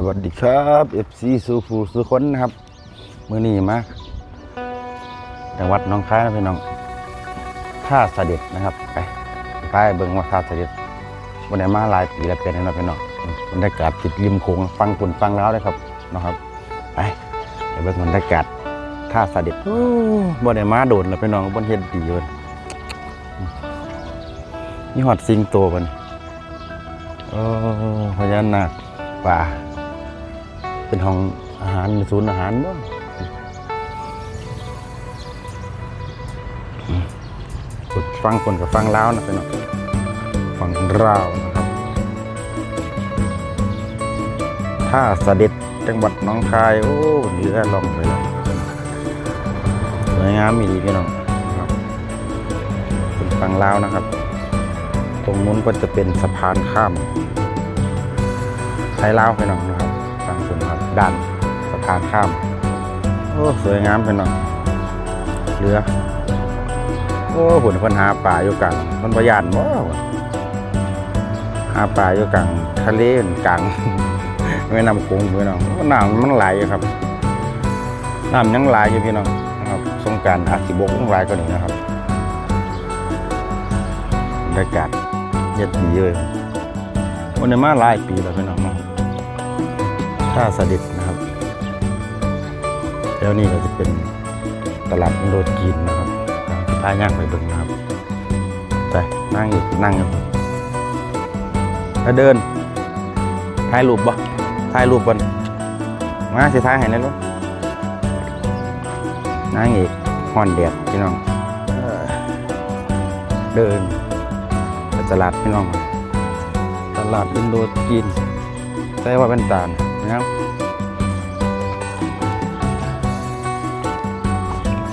สวัสดีครับ FC สูฟูสุคนนะครับมือนี้มาจังหวัดน้องคายนะพี่น้องท่าเสด็จนะครับไปไปเบิ่งว่าท่าเสด็จวันไหนมาหลายปีแล้วเป็นน่นอนพี่น้องบรรยากาศติดริมโขงฟังฝุ่นฟังแล้วเลยครับนะครับไปไปเบิ่งบรรยากาศท่าเสด็จโบ่ได้มาโดนแล้วพี่น้องบ่เฮ็ดดีเลยนี่ฮอดสิงโตบันโอ้พญานาคป่า เป็นห้องอาหารศูนย์อาหารบ่ฟังคนกับฟังลาวนะพี่น้องฟังราวนะครับ ถ้าเสด็จจังหวัดน้องคาย โอ้เรือลองไปแล้วสวยงามมีดีพี่น้องนะครับคนฟังลาวนะครับ ตรงนู้นก็จะเป็นสะพานข้ามไทยลาวพี่น้องนะครับ ด้านสะพานข้าม โอ้สวยงามพี่น้องเรือ โอ้หุ่นคนหาป่าอยู่กลางมันประหยัดบ่วะหาป่าอยู่กลางทะเลกลางไม่นำคงพี่น้องน้ำมันไหลครับน้ำยังไหลอยู่พี่น้องนะครับสงการอาจสิบกต้งไหลก็นี้นะครับบรรยากาศเย็ดดีเลยวันนี้มาหลายปีแล้วพี่น้องเน ท่าเสด็จนะครับ แล้วนี่ก็จะเป็นตลาดอินโดจีนนะครับพาย่างไปเบิ่งนะครับไปนั่งอีกนั่งอยู่แล้วเดินถ่ายรูปบ่ถ่ายรูปบ่มาสิถ่ายให้แหนะลูกนางเอกฮ้อนแดดพี่น้องเดินตลาดพี่น้อง ตลาดอินโดจีนใช่ว่าเป็นตาล นะครับ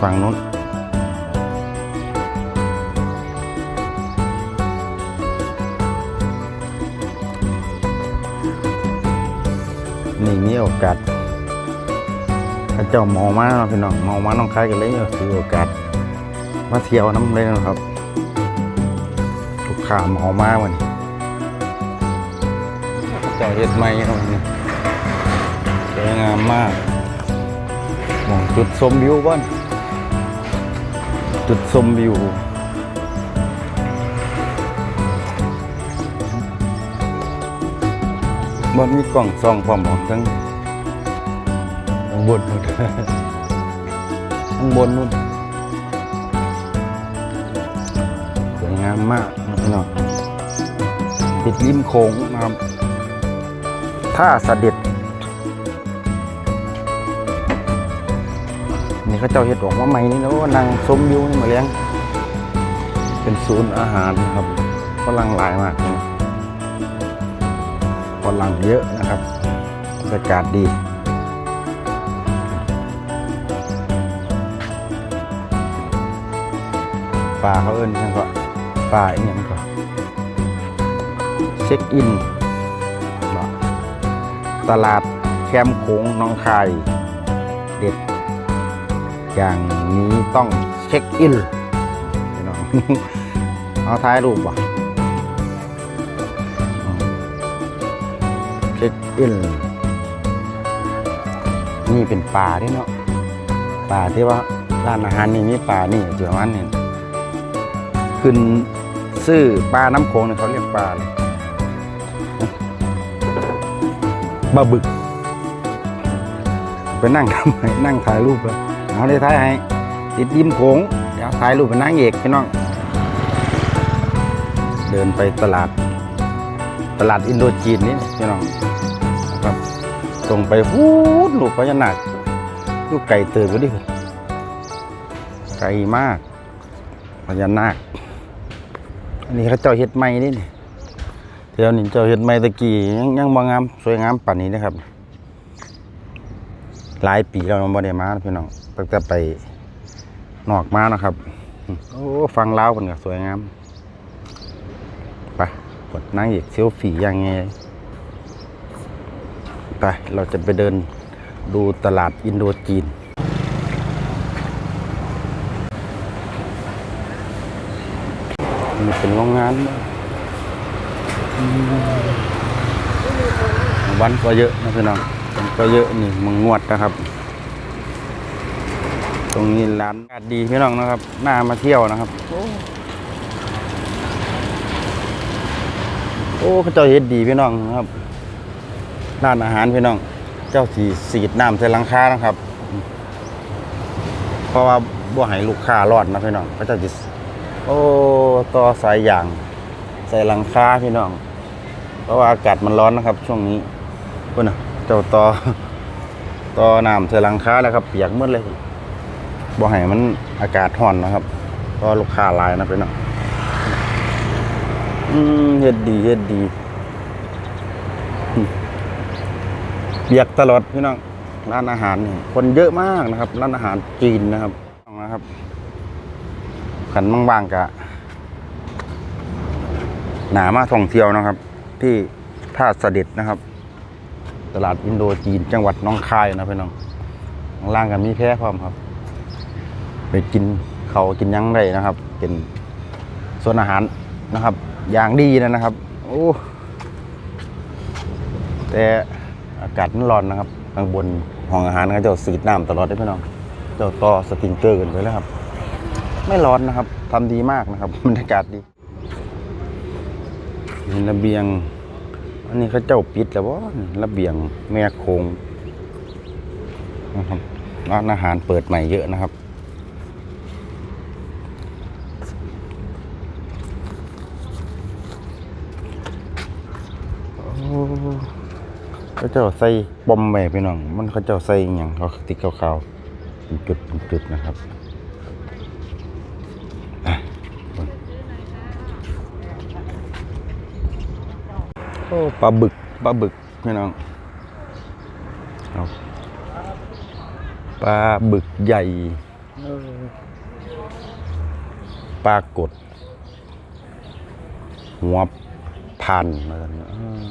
ฝั่งนู้นนี่มีโอกาสถ้าเจ้าเมามาเนาพี่น้องเมามาน้องคายกันเลยถือโอกาสมาเที่ยวน้ำเลยนะครับลูกค้าเมามาวันนี้เจ้าเฮ็ดไม่เนาะนี่ามมากมองจุดชมวิวบ้านจุดชมวิวบนมีกล่องซองพร้อมหมทั้งข้างบนนู่นข้างบนนู่นสวยงามมากนะพี่น้องติดริมโขงนะครับท่าเสด็จ นี่เขาเจ้าเห็ดออกมาใหม่นี่แล้วนางสมวิวนี่มาเลี้ยง เป็นศูนย์อาหารนะครับฝรั่งหลายมากฝรั่งเยอะนะครับบรรยากาศดีป่าเขาเอิ้นยังก็ป่าอีกอย่างก็เช็คอิน ตลาดแคมป์โขงน้องคาย อย่างนี้ต้องเช็คอินพี่น้องเอาท้ายรูปว่ะเช็คอินนี่เป็นป่าที่เนาะป่าที่ว่าร้านอาหารนี่มีป่านี่เจ้ามันนี่ขึ้นซื้อปลาน้ำโขงเนี่ยเขาเรียกปลาเลยบะบึก ไปนั่งทำไมนั่งถ่ายรูปเลย เอาได้ถ่ายให้ติดริมโขงเดี๋ยวถ่ายรูปเป็นนางเอกพี่น้อง เดินไปตลาด ตลาดอินโดจีนนี่พี่น้องครับตรงไปหูดลูกพญานาคลูกไก่เติบก็ดิไก่มากพญานาคอันนี้เขาเจ้าเฮ็ดไม้นี่เดี๋ยวนี้เจ้าเฮ็ดไม้ตะกี้ยังยังบ่งามสวยงามป่านนี้นะครับ หลายปีแล้วมันบ่ได้มาพี่น้อง ตั้งแต่ไปนอกมานะครับ โอ้ฟังเล่าเพิ่นก็สวยงามไปกดนั่งอีกเซลฟี่ย่างไงไปเราจะไปเดินดูตลาดอินโดจีนนี่เป็นโรงงานบ่อืมโรงวันก็เยอะนะพี่น้องก็เยอะนี่มึงงวดนะครับ ตรงนี้ร้านอากาศดีพี่น้องนะครับน่ามาเที่ยวนะครับโอ้โอ้เขาเจ้าเฮ็ดดีพี่น้องนะครับร้านอาหารพี่น้อง เจ้าสีสีดน้ำใส่หลังคานะครับ เพราะว่าบ่ให้ลูกค้ารอดนะพี่น้องเขาเจ้าจิโอ้ต่อสายยาง ใส่หลังคาพี่น้อง เพราะว่าอากาศมันร้อนนะครับ ช่วงนี้พุ่นนะเจ้าต่อต่อน้ำใส่หลังคาแล้วครับ เปียกหมดเลย บ่ให้มันอากาศร้อนนะครับเพราะลูกค้าหลายนะพี่น้องอืมเฮ็ดดีเฮ็ดดีเปียกตลอดพี่น้องร้านอาหารนี่คนเยอะมากนะครับ ร้านอาหารจีนนะครับนะครับขันบางๆกะหนามาท่องเที่ยวนะครับ ที่ท่าเสด็จนะครับ ตลาดอินโดจีนจังหวัดน้องคายนะพี่น้องข้างล่างกันมีแพร่พร้อมครับ ไปกินเขากินยังได้นะครับ เป็นส่วนอาหารนะครับ อย่างดีนะนะครับ โอ้แต่อากาศมันร้อนนะครับข้างบนห้องอาหารก็จะสีดน้ำตลอดได้พี่น้องเจ้าต่อสปริงเกอร์กันไปแล้วครับ ไม่ร้อนนะครับทำดีมากนะครับบรรยากาศดีมีระเบียง อันนี้เขาเจ้าปิดแล้วว่าระเบียงแม่โคงนะครับร้านอาหารเปิดใหม่เยอะนะครับ เขาเจ้าใส่บอมไปพี่น้อง มันเขาเจ้าใส่อย่างเขาติ๊กขาวๆเป็นจุดเป็นจุดนะครับโอ้ปลาบึกปลาบึกพี่น้องปลาบึกใหญ่ปลากด หัวพันมาเออ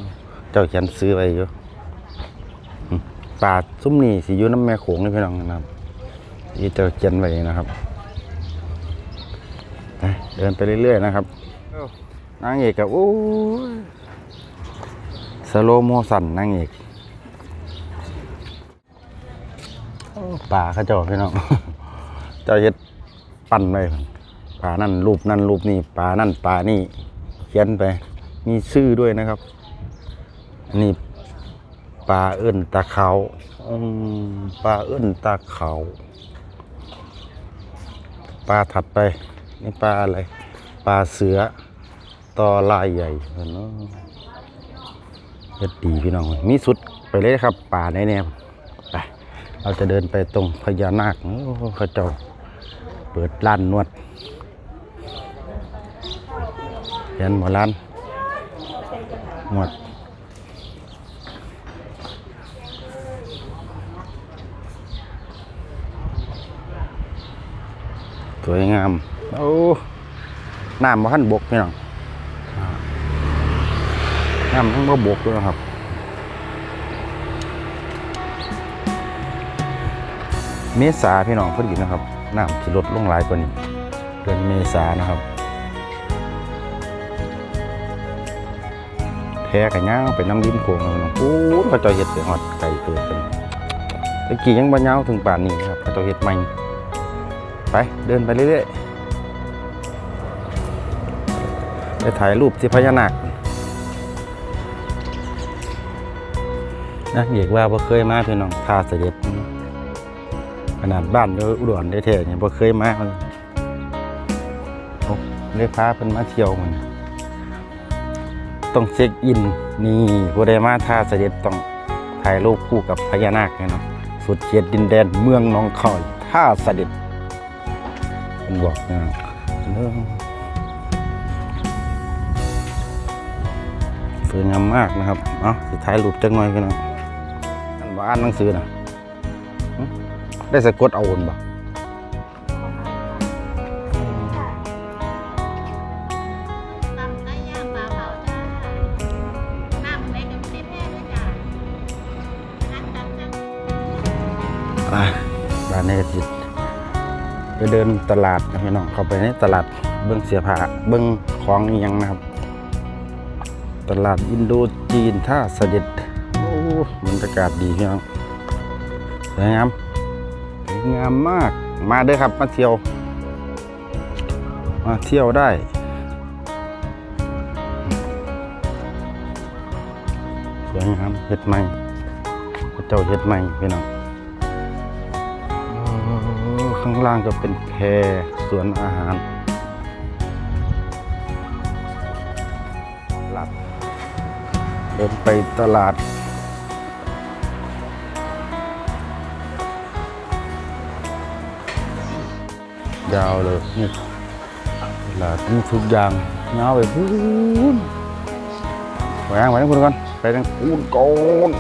เจ้าเขียนซื้อไปอยู่อืม ปลาซุ้มนี่สิอยู่น้ำแม่โขงนี่พี่น้องนะครับที่เจ้าเขียนไว้นะครับไปเดินไปเรื่อยๆนะครับนางเอกกับโอ้ยสโลโมสันนางเอกโอ้ป่าเขาเจ้าพี่น้องเจ้าเฮ็ดปั้นไว้พุ่นป่านั่นรูปนั่นรูปนี่ป่านั่นป่านี่เขียนไป มีชื่อด้วยนะครับ อันนี้ ปลาเอิ้นตาเขาปลาเอิ้นตาเขาปลาถัดไป นี่ปลาอะไร ปลาเสือตอลายใหญ่เนาะเฮ็ดดีพี่น้องมีสุดไปเลยครับ ป่าในแนวไปเราจะเดินไปตรงพญานาคโอ้เขาเจ้าเปิดร้านนวดเห็นหมอร้านนวด สวยงาม โอ้น้ำมาขั้นบกพี่น้องน้ำทั้งบ่บกด้วยนะครับเมษาพี่น้องพอดีนะครับน้ำสิลดลงหลายกว่านี้เดือนเมษานะครับแพ้กันย่างไปน้ำริมโขงน้องปูนเขาเจ้าเห็ดไปหอดไก่เติบกันตะกี้ยังบ่ยาวถึงป่านนี้นะครับเขาเจ้าเห็ดใหม่ ไปเดินไปเรื่อยๆไปถ่ายรูปที่พญานาคนะเอกว่าบ่เคยมาพี่น้องท่าเสด็จ ขนาดบ้านเด้ออุดรได้แท้เนี่ยบ่เคยมาเลยโอ้เลยพาเพิ่นมาเที่ยวมันต้องเช็คอินนี่ผู้ใดมาท่าเสด็จต้องถ่ายรูปคู่กับพญานาคเนี่ยเนาะสุดเขตดินแดนเมืองหนองคอยท่าเสด็จ เพิ่นบอกนะเรื่อสวยงามมากนะครับ เอ้าสิถ่ายรูปจังหน่อยพี่น้องอันว่าอ่านหนังสือนะได้สะกดเอาอนบ่ตำไก่ย่างปลาเผาจ้าน้ำเล็จ้านั่งตั ไปเดินตลาดนะพี่น้องเข้าไปในตลาดเบิ้องเสียผาเบิ้องของอยังนะครับ ตลาดอินโดจีนท่าเสด็จโอ้บรรยากาศดีพี่น้องสวยงามสวยงามมากมาเด้อครับมาเที่ยว มาเที่ยวได้สวยงามเห็ดใหม่เจ้าเห็ดใหม่พี่น้อง ข้างล่างก็เป็นแพสวนอาหารหลับเดินไปตลาด ยาวเลยนี่ตลาดมีทุกอย่างยาวไปพูนไปทางไปทางพูนก่อนไปทางพูนก่อน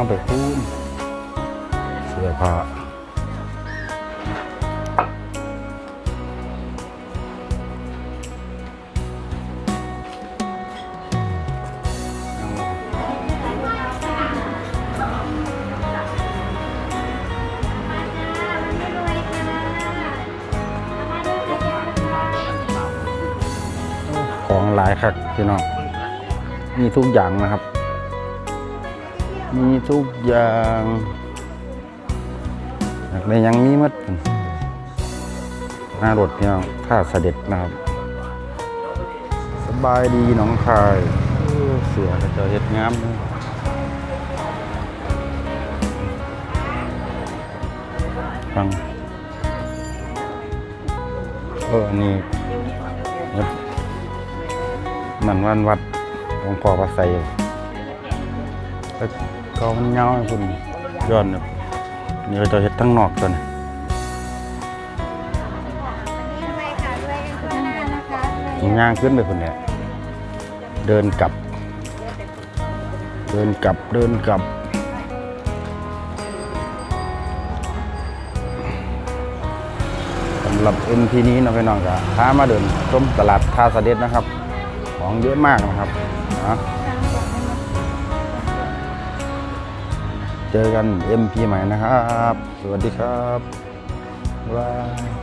ยาไปพูนเสื้อผ้าของหลายคักพี่น้องมีทุกอย่างนะครับ มีทุกอย่างอยากได้ยังมีมัดหน้ารถพี่น้องท่าเสด็จนะครับสบายดีน้องคายเสือกระเจาเห็ดงามฟังเอออันนี้วันั่นวันวัดหลวงพ่อพระไสย แล้วก็มันเงาคุณย้อนเนี่ยนี่เราจะเห็ดทั้งนอกตัวนี้ไปค่ะด้วยกันทั่วหน้านะคะด้วยย่างขึ้นไปคนเนี่ยเดินกลับ เดินกลับเดินกลับสำหรับ MP นี้เนาะพี่น้องก็พามาเดินชมตลาดท่าเสด็จนะครับ ของเยอะมากนะครับนะ เจอกัน MP ใหม่นะครับ สวัสดีครับบ๊ายบาย